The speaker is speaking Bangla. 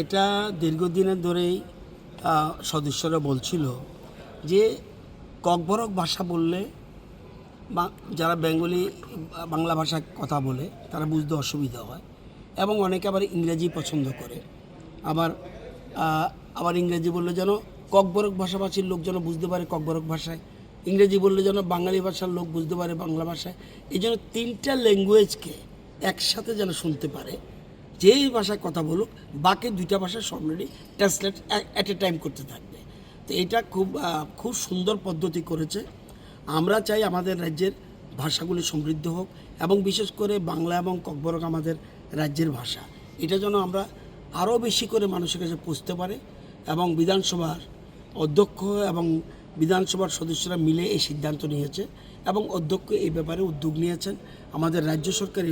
এটা দীর্ঘদিনের ধরেই সদস্যরা বলছিল যে ককবরক ভাষা বললে যারা বেঙ্গলি, বাংলা ভাষায় কথা বলে, তারা বুঝতে অসুবিধা হয়। এবং অনেকে আবার ইংরেজি পছন্দ করে। আবার আবার ইংরেজি বললে যেন ককবরক ভাষাভাষীর লোক যেন বুঝতে পারে ককবরক ভাষায়। ইংরেজি বললে যেন বাঙালি ভাষার লোক বুঝতে পারে বাংলা ভাষায়। এই জন্য তিনটা ল্যাঙ্গুয়েজকে একসাথে যেন শুনতে পারে। যেই ভাষায় কথা বলুক, বাকি দুইটা ভাষা already translate at a time করতে থাকবে। তো এটা খুব খুব সুন্দর পদ্ধতি করেছে। আমরা চাই আমাদের রাজ্যের ভাষাগুলি সমৃদ্ধ হোক এবং বিশেষ করে বাংলা এবং ককবরক আমাদের রাজ্যের ভাষা। এটা যেন আমরা আরও বেশি করে মানুষের কাছে পৌঁছতে পারে এবং বিধানসভার অধ্যক্ষ এবং বিধানসভার সদস্যরা মিলে এই সিদ্ধান্ত নিয়েছে এবং অধ্যক্ষ এই ব্যাপারে উদ্যোগ নিয়েছেন। আমাদের রাজ্য সরকার